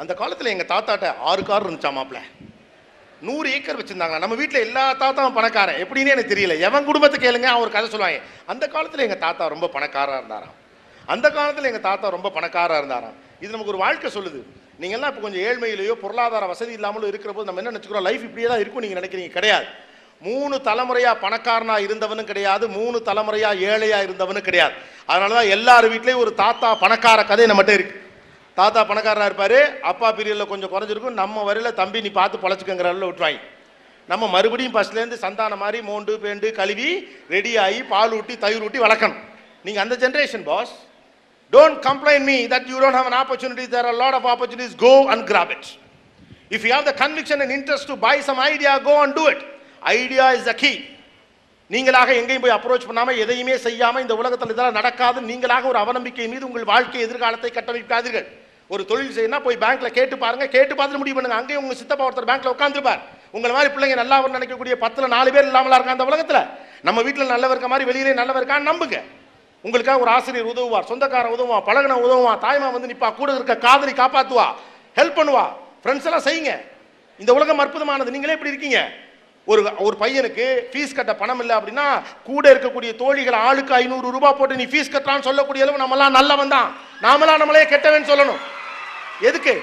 அந்த காலத்தில் எங்கள் தாத்தாட்ட ஆறு கார் இருந்துச்சா மாப்பிள்ள? நூறு ஏக்கர் வச்சுருந்தாங்களா? நம்ம வீட்டில் எல்லா தாத்தாவும் பணக்காரன். எப்படின்னு எனக்கு தெரியல. எவன் குடும்பத்தை கேளுங்க அவர் கதை சொல்லுவாங்க. அந்த காலத்தில் எங்கள் தாத்தா ரொம்ப பணக்காராக இருந்தாராம். அந்த காலத்தில் எங்கள் தாத்தா ரொம்ப பணக்காராக இருந்தாராம். இது நமக்கு ஒரு வாழ்க்கை சொல்லுது. நீங்கள்லாம் இப்போ கொஞ்சம் ஏழ்மையிலையோ பொருளாதார வசதி இல்லாமலோ இருக்கிற போது நம்ம என்ன நினச்சிக்கிறோம்? லைஃப் இப்படியே தான் இருக்கும் நீங்கள் நினைக்கிறீங்க. கிடையாது. மூணு தலைமுறையாக பணக்காரனாக இருந்தவனும் கிடையாது. மூணு தலைமுறையாக ஏழையாக இருந்தவனும் கிடையாது. அதனால தான் எல்லார் வீட்லேயும் ஒரு தாத்தா பணக்கார கதை நம்மகிட்ட இருக்குது தாத்தா பணக்காரரா இருப்பார் அப்பா பீரியடில் கொஞ்சம் குறைஞ்சிருக்கும். நம்ம வரையில் தம்பி நீ பார்த்து பொழைச்சிக்கங்கிற அளவில் விட்டுவாங்க நம்ம மறுபடியும் பஸ்லேருந்து சந்தானம் மாதிரி மோண்டு பேண்டு கழுவி ரெடி ஆகி பால் ஊட்டி தயிர் ஊட்டி வளர்க்கணும். நீங்கள் அந்த generation boss don't complaint me that you don't have an opportunity there are lot of opportunities go and grab it if you have the conviction and interest to buy some idea go and do it idea is is key நீங்களாக எங்கேயும் போய் approach பண்ணாமல் எதையுமே செய்யாமல் இந்த உலகத்தில் இதெல்லாம் நடக்காது நீங்களாக ஒரு அவநம்பிக்கை மீது உங்கள் வாழ்க்கை எதிர்காலத்தை கட்டமைக்காதீர்கள். ஒரு தொழில் செய்யணும் போய் பேங்க்ல கேட்டு பாருங்க. கேட்டு பார்த்துட்டு முடிவு பண்ணுங்க. அங்கேயும் உங்க சித்தப்பா ஒருத்தர் பேங்க்ல உட்காந்துருப்பார் உங்களை மாதிரி பிள்ளைங்க நல்லா நினைக்கக்கூடிய பத்துல நாலு பேர் இல்லாமலா இருக்கா அந்த உலகத்துல. நம்ம வீட்டில் நல்லவர் இருக்க மாதிரி வெளியிலே நல்லவர் இருக்கான்னு நம்புங்க. உங்களுக்காக ஒரு ஆசிரியர் உதவுவார் சொந்தக்காரன் உதவுவான் பழகுன உதவுவான் தாய்மா வந்து நிப்பா கூட இருக்க காதலி காப்பாத்துவா ஹெல்ப் பண்ணுவா. ஃப்ரெண்ட்ஸ் எல்லாம் செய்யுங்க. இந்த உலகம் அற்புதமானது. நீங்களே இப்படி இருக்கீங்க? ஒரு ஒரு பையனுக்கு ஃபீஸ் கட்ட பணம் இல்லை அப்படின்னா கூட இருக்கக்கூடிய தோழிகள் ஆளுக்கு ஐநூறு ரூபாய் போட்டு நீ ஃபீஸ் கட்டலான்னு சொல்லக்கூடிய அளவு நம்மளாம் நல்லவன் தான் நாமளாம் நம்மளே கெட்டவன் சொல்லணும். எதுக்கு?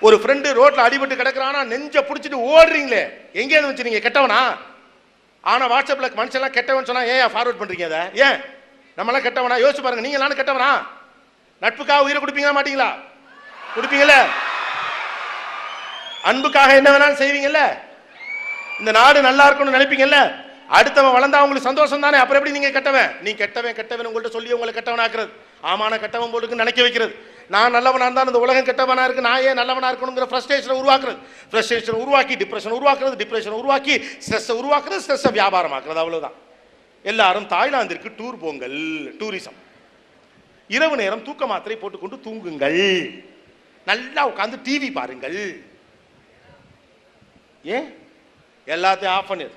ஒரு ஃப்ரெண்டு ரோட்டில் அடிபட்டு கிடக்குறானா நெஞ்ச பிடிச்சிட்டு ஓடுறீங்களே. எங்கே வச்சுருங்க கெட்டவனா? ஆனால் வாட்ஸ்அப்பில் மனுஷன்லாம் கெட்டவன் சொன்னால் ஏன் ஃபார்வர்ட் பண்ணுறீங்க அதை? ஏன்? நம்மளாம் கெட்டவனா? யோசிச்சு பாருங்க நீங்கள் நானும் கெட்டவனா? நட்புக்காக உயிரை கொடுப்பீங்களா மாட்டீங்களா? கொடுப்பீங்கள அன்புக்காக என்ன வேணாலும் செய்வீங்கல்ல. இந்த நாடு நல்லா இருக்கணும்னு நினைப்பீங்கல்ல. அடுத்தவன் வளர்ந்தா உங்களுக்கு சந்தோஷம் தானே? அப்புறம் எப்படி நீங்க கெட்டவன்? நீ கெட்டவன் கெட்டவன் உங்கள்கிட்ட சொல்லி உங்களை கெட்டவன் ஆக்குறது ஆமான கெட்டவன் போட்டுக்கு நினைக்க வைக்கிறது. நான் நல்லவனாக இருந்தா இந்த உலகம் கெட்டவனாக இருக்குது நான் ஏன் நல்லவனாக இருக்கணுங்கிற ஃப்ரஸ்ட்ரேஷனை உருவாக்குறது? ஃப்ரஸ்ட்ரேஷனை உருவாக்கி டிப்ரெஷன் உருவாக்குறது டிப்ரெஷன் உருவாக்கி ஸ்ட்ரெஸ்ஸை உருவாக்குறது ஸ்ட்ரெஸ்ஸை வியாபாரமாக்குறது அவ்வளோதான் எல்லாரும் தாய்லாந்திற்கு டூர் போங்கள் டூரிசம் இரவு நேரம் தூக்க மாத்திரை போட்டுக்கொண்டு தூங்குங்கள். நல்லா உட்காந்து டிவி பாருங்கள். ஏன்? எல்லாத்தையும் ஆஃப் பண்ணிடு.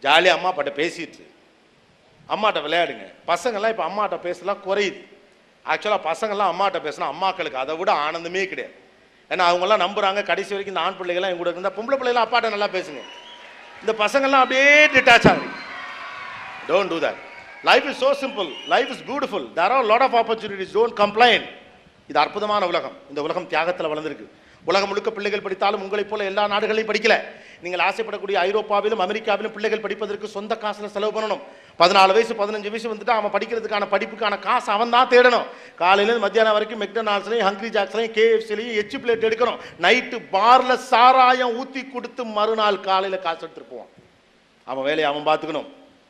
ஜாலியாக அம்மா அப்பாட்ட பேசிட்டு அம்மாட்ட விளையாடுங்க. பசங்கள்லாம் இப்போ அம்மாட்ட பேசலாம் குறையுது. ஆக்சுவலாக பசங்கள்லாம் அம்மாட்ட பேசினா அம்மாக்களுக்கு அதை விட ஆனந்தமே கிடையாது. ஏன்னா அவங்கெல்லாம் நம்புகிறாங்க கடைசி வரைக்கும் இந்த ஆண் பிள்ளைகள்லாம் என் கூட இருந்தால் பொம்பளை பிள்ளைலாம் அப்பாட்ட நல்லா பேசுங்க. இந்த பசங்கள்லாம் அப்படியே டிட்டாச் ஆகுது. Don't do that life is so simple life is beautiful there are lot of opportunities don't complaint இது அற்புதமான உலகம். இந்த உலகம் தியாகத்தில் வளர்ந்துருக்கு. உலகம் முழுக்க பிள்ளைகள் படித்தாலும் உங்களைப் போல எல்லா நாடுகளையும் படிக்கல. நீங்கள் ஆசைப்படக்கூடிய ஐரோப்பாவிலும் அமெரிக்காவிலும் பிள்ளைகள் படிப்பதற்கு சொந்த காசில் செலவு பண்ணணும். பதினாலு வயசு பதினஞ்சு வயசு வந்துட்டு அவன் படிக்கிறதுக்கான படிப்புக்கான காசு அவன் தான் தேடணும் காலையிலேருந்து மத்தியானம் வரைக்கும் மெக்டனால்ஸ்லையும் ஹங்க்ரி ஜாக்ஸ்லையும் கேஎஃப்சிலையும் எச்சு பிளேட் எடுக்கணும். நைட்டு பார்ல சாராயம் ஊற்றி கொடுத்து மறுநாள் காலையில் காசு எடுத்துட்டு போவான். அவன் வேலையை அவன் பார்த்துக்கணும்.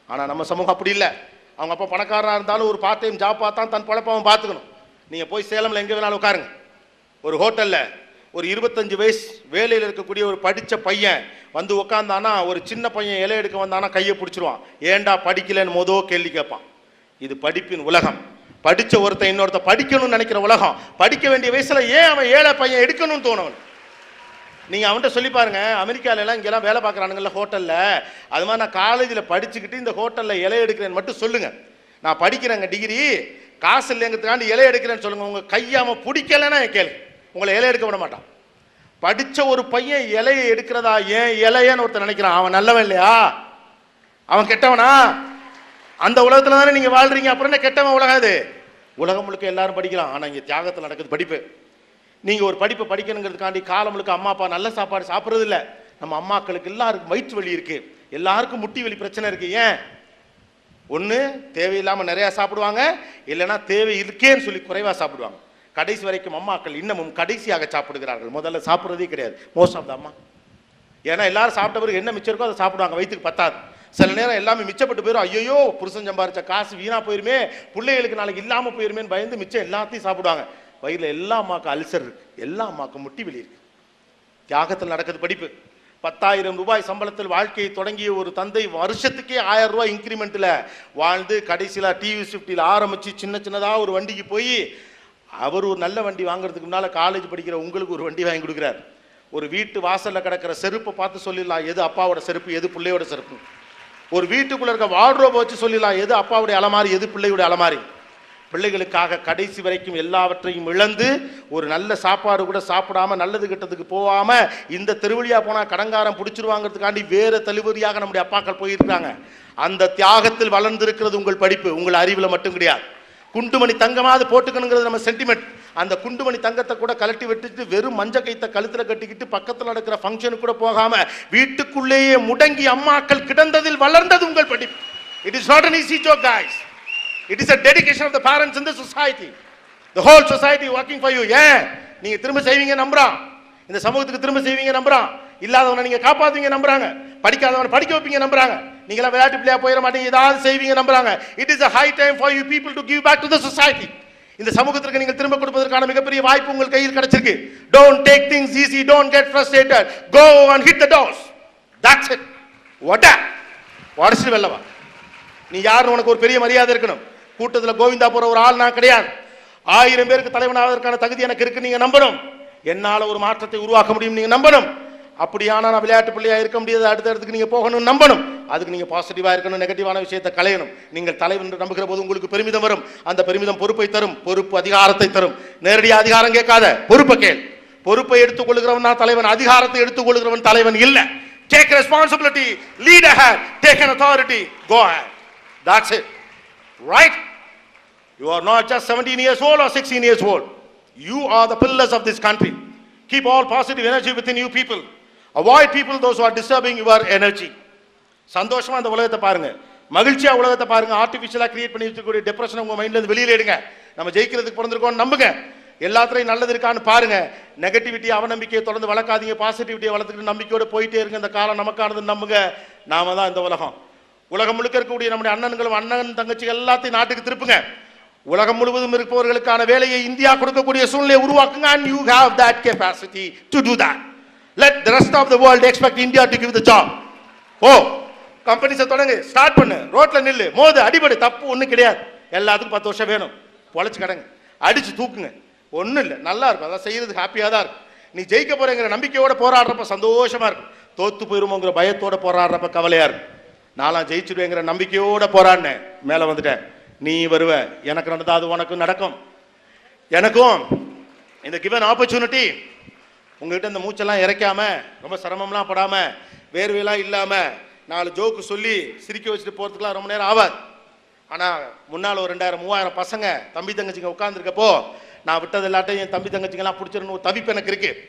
ஆனால் நம்ம சமூகம் அப்படி இல்லை. அவங்க அப்பா பணக்காரராக இருந்தாலும் ஒரு பார்ட் டைம் ஜாப் பார்த்தா தன் பொழப்ப அவன் பார்த்துக்கணும். நீங்கள் போய் சேலமில் எங்கே வேணாலும் உட்காருங்க. ஒரு ஹோட்டலில் ஒரு இருபத்தஞ்சு வயசு வேலையில் இருக்கக்கூடிய ஒரு படித்த பையன் வந்து உட்காந்தானா ஒரு சின்ன பையன் இலை எடுக்க வந்தானா கையை பிடிச்சிருவான். ஏன்டா படிக்கலைன்னு மொதோ கேள்வி கேட்பான். இது படிப்பின் உலகம். படித்த ஒருத்தன் இன்னொருத்த படிக்கணும்னு நினைக்கிற உலகம். படிக்க வேண்டிய வயசில் ஏன் அவன் ஏழை பையன் எடுக்கணும்னு தோணவன்? நீங்கள் அவன்கிட்ட சொல்லி பாருங்க. அமெரிக்காலலாம் இங்கெல்லாம் வேலை பார்க்குறானுங்கல்ல ஹோட்டலில். அது மாதிரி நான் காலேஜில் படிச்சுக்கிட்டு இந்த ஹோட்டலில் இலை எடுக்கிறேன்னு மட்டும் சொல்லுங்கள் நான் படிக்கிறேங்க டிகிரி. காசு இல்லைங்கிறதுக்காண்டி இலை எடுக்கிறேன்னு சொல்லுங்கள் உங்கள் கையாமல் பிடிக்கலைன்னா என் கேள்வி. உங்களை இலை எடுக்க விட மாட்டான். படித்த ஒரு பையன் இலையை எடுக்கிறதா ஏன் இலையன்னு ஒருத்தன் நினைக்கிறான். அவன் நல்லவன் இல்லையா? அவன் கெட்டவனா? அந்த உலகத்தில் தானே நீங்கள் வாழ்றீங்க. அப்புறம் என்ன கெட்டவன் உலகம் அது உலகம் முழுக்க எல்லாரும் படிக்கலாம். ஆனால் இங்கே தியாகத்தில் நடக்குது படிப்பு. நீங்கள் ஒரு படிப்பை படிக்கணுங்கிறதுக்காண்டி காலம் முழுக்க அம்மா அப்பா நல்ல சாப்பாடு சாப்பிட்றது இல்லை. நம்ம அம்மாக்களுக்கு எல்லாருக்கும் வயிற்று வலி இருக்குது எல்லாருக்கும் முட்டி வலி பிரச்சனை இருக்குது ஏன்? ஒன்று தேவையில்லாமல் நிறையா சாப்பிடுவாங்க. இல்லைன்னா தேவை இருக்கேன்னு சொல்லி குறைவாக சாப்பிடுவாங்க. கடைசி வரைக்கும் அம்மாக்கள் இன்னமும் கடைசியாக சாப்பிடுகிறார்கள். முதல்ல சாப்பிட்றதே கிடையாது. மோஸ்ட் ஆஃப் த அம்மா. ஏன்னா எல்லாரும் சாப்பிட்ட பிறகு என்ன மிச்சம் இருக்கோ அதை சாப்பிடுவாங்க. வயிற்றுக்கு பத்தாது. சில நேரம் எல்லாமே மிச்சப்பட்டு போயிடும் ஐயோ புருஷன் சம்பாரிச்ச காசு வீணாக போயிருமே. பிள்ளைகளுக்கு நாளைக்கு இல்லாமல் போயிருமேன்னு பயந்து மிச்சம் எல்லாத்தையும் சாப்பிடுவாங்க. வயிறில் எல்லா அம்மாக்கும் அல்சர் இருக்கு. எல்லா அம்மாக்கும் முட்டி வெளி இருக்கு. தியாகத்தில் நடக்குது படிப்பு. பத்தாயிரம் ரூபாய் சம்பளத்தில் வாழ்க்கையை தொடங்கிய ஒரு தந்தை வருஷத்துக்கே ஆயிரம் ரூபாய் இன்க்ரிமெண்ட்டில் வாழ்ந்து கடைசியில் டிவி ஸ்விஃப்டியில் ஆரம்பித்து சின்ன சின்னதாக ஒரு வண்டிக்கு போய் அவர் ஒரு நல்ல வண்டி வாங்குறதுக்கு முன்னால் காலேஜ் படிக்கிற உங்களுக்கு ஒரு வண்டி வாங்கி கொடுக்குறாரு. ஒரு வீட்டு வாசலில் கிடக்கிற செருப்பை பார்த்து சொல்லிடலாம் எது அப்பாவோட செருப்பு எது பிள்ளையோட செருப்பு. ஒரு வீட்டுக்குள்ள இருக்க வார்ட்ரோபை வச்சு சொல்லிடலாம் எது அப்பாவுடைய அலமாரி எது பிள்ளையுடைய அலமாரி. பிள்ளைகளுக்காக கடைசி வரைக்கும் எல்லாவற்றையும் இழந்து ஒரு நல்ல சாப்பாடு கூட சாப்பிடாம நல்லது கெட்டதுக்கு போகாம இந்த தெருவழியா போனா கடங்காரம் பிடிச்சிருவாங்கிறதுக்காண்டி வேற தழுவதியாக நம்முடைய அப்பாக்கள் போயிருக்காங்க அந்த தியாகத்தில் வளர்ந்திருக்கிறது உங்கள் படிப்பு உங்கள் அறிவில் மட்டும் கிடையாது. குண்டுமணி தங்கமாவது போட்டுக்கணுங்கிறது நம்ம சென்டிமெண்ட் அந்த குண்டுமணி தங்கத்தை கூட கலட்டி விட்டுட்டு வெறும் மஞ்ச கைத்தை கழுத்துல கட்டிக்கிட்டு பக்கத்தில் நடக்கிற ஃபங்க்ஷனுக்கு கூட போகாம வீட்டுக்குள்ளேயே முடங்கி அம்மாக்கள் கிடந்ததில் வளர்ந்தது உங்கள் படிப்பு. It is not an easy joke guys it is a dedication of the parents இந்த society the whole society working working you ஏன்? நீங்க திரும்ப செய்வீங்க நம்புறான் இந்த சமூகத்துக்கு திரும்ப செய்வீங்க நம்புறான் இல்லாதவனை நீங்க காப்பாத்துவீங்க நம்புறாங்க. படிக்காதவனை படிக்க வைப்பீங்க நம்புறாங்க. நீங்களாம் விளையாட்டு பிள்ளையா போயிட மாட்டீங்க. ஏதாவது செய்வீங்க நம்புறாங்க. It is a high time for you people to give back to the இந்த சமூகத்திற்கு நீங்கள் திரும்ப கொடுப்பதற்கான மிகப்பெரிய வாய்ப்பு உங்கள் கையில் கிடைச்சிருக்கு. Don't take things easy don't get frustrated go and hit the dose that's it what உடச்சிட்டு வெல்லவா நீ யாருன்னு உனக்கு ஒரு பெரிய மரியாதை இருக்கணும். கூட்டத்தில் கோவிந்தா போற ஒரு ஆள் நான் கிடையாது. ஆயிரம் பேருக்கு தலைவனாவதற்கான தகுதி எனக்கு இருக்கு. நீங்க நம்பணும். என்னால் ஒரு மாற்றத்தை உருவாக்க முடியும். நீங்க நம்பணும். அப்படியானா நான் விளையாட்டு பிள்ளையா இருக்க முடியாது. அடுத்த இடத்துக்கு நீங்க போகணும்னு நம்பணும். அதுக்கு நீங்கள் பாசிட்டிவாக இருக்கணும் நெகட்டிவான விஷயத்தை களையணும். நீங்கள் தலைவன் நம்புகிற போது உங்களுக்கு பெருமிதம் வரும். அந்த பெருமிதம் பொறுப்பை தரும் பொறுப்பு அதிகாரத்தை தரும். நேரடியாக அதிகாரம் கேட்காத பொறுப்பை கேள். பொறுப்பை எடுத்துக் கொள்கிறவன் நான் தலைவன் அதிகாரத்தை எடுத்துக் கொள்கிறவன் தலைவன் இல்லை. Take responsibility lead ahead take an authority go ahead. That's it. Right? You are not just 17 years old or 16 years old. You are the pillars of this country. Keep all positive energy within you people. Avoid people those who are disturbing your energy. சந்தோஷமா அந்த உலகத்தை பாருங்க. மகிழ்ச்சியா உலகத்தை பாருங்க. ஆர்டிபிஷியலா create பண்ணி வச்சிருக்கக்கூடிய depression உங்க மைண்ட்ல இருந்து வெளியில எடுங்க. நம்ம ஜெயிக்கிறதுக்கு பிறந்திருக்கோம் நம்புங்க. எல்லாத்துலையும் நல்லது இருக்கான்னு பாருங்க. நெகட்டிவிட்டி அவநம்பிக்கையை தொடர்ந்து வளர்க்காதீங்க. பாசிட்டிவிட்டியை வளர்த்துக்கிட்டு நம்பிக்கையோட போயிட்டே இருங்க. இந்த காலம் நமக்கானது நம்புங்க. நாம தான் இந்த உலகம். உலகம் முழுக்க இருக்கக்கூடிய நம்முடைய அண்ணன்களும் அண்ணன் தங்கச்சி எல்லாத்தையும் நாட்டுக்கு திருப்புங்க. உலகம் முழுவதும் இருப்பவர்களுக்கான வேலையை இந்தியா கொடுக்கக்கூடிய சூழ்நிலையை உருவாக்குங்க. And you have that capacity to do that let the rest of the world expect India to give the job oh கம்பெனிஸை தொடங்கு. ஸ்டார்ட் பண்ணு. ரோட்டில் நில்லு. மோது அடிபடு. தப்பு ஒன்றும் கிடையாது. எல்லாத்துக்கும் பத்து வருஷம் வேணும். பொழைச்சி கடங்க. அடித்து தூக்குங்க. ஒன்றும் இல்லை. நல்லா இருக்கும். அதான் செய்கிறது ஹாப்பியாக தான் இருக்கும். நீ ஜெயிக்க போகிறேங்கிற நம்பிக்கையோட போராடுறப்ப சந்தோஷமாக இருக்கும். தோத்து போயிருமோங்கிற பயத்தோட போராடுறப்ப கவலையாக இருக்கும். நாலாம் ஜெயிச்சிருவேங்கிற நம்பிக்கையோட போராடினேன். மேலே வந்துட்டேன். நீ வருவ. எனக்கு நடந்தா அது உனக்கும் நடக்கும். எனக்கும் இந்த கிவன் ஆப்பர்ச்சுனிட்டி உங்ககிட்ட இந்த மூச்செல்லாம் இறைக்காம ரொம்ப சிரமம்லாம் படாமல் வேர்வையெல்லாம் இல்லாமல் நாலு ஜோக்கு சொல்லி சிரிக்க வச்சுட்டு போகிறதுக்குலாம் ரொம்ப நேரம் ஆவார் ஆனால் முன்னால் ஒரு ரெண்டாயிரம் மூவாயிரம் பசங்க தம்பி தங்கச்சிங்க உட்காந்துருக்கப்போ நான் விட்டது எல்லாத்தையும் என் தம்பி தங்கச்சிங்கெல்லாம் பிடிச்சிருன்னு ஒரு தவிப்பு எனக்கு இருக்குது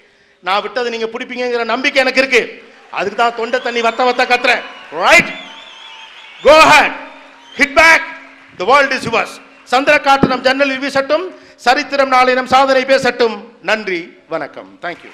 நான் விட்டதை நீங்கள் பிடிப்பீங்கிற நம்பிக்கை எனக்கு இருக்குது அதுக்கு தான் தொண்டை தண்ணி வத்த வத்த கத்துறேன். Right go ahead. Hit back. World is is yours. சந்திரகாற்று நம் ஜன்னல் வீசட்டும். சரித்திரம் நாளை நம் சாதனை பேசட்டும். நன்றி வணக்கம். தேங்க்யூ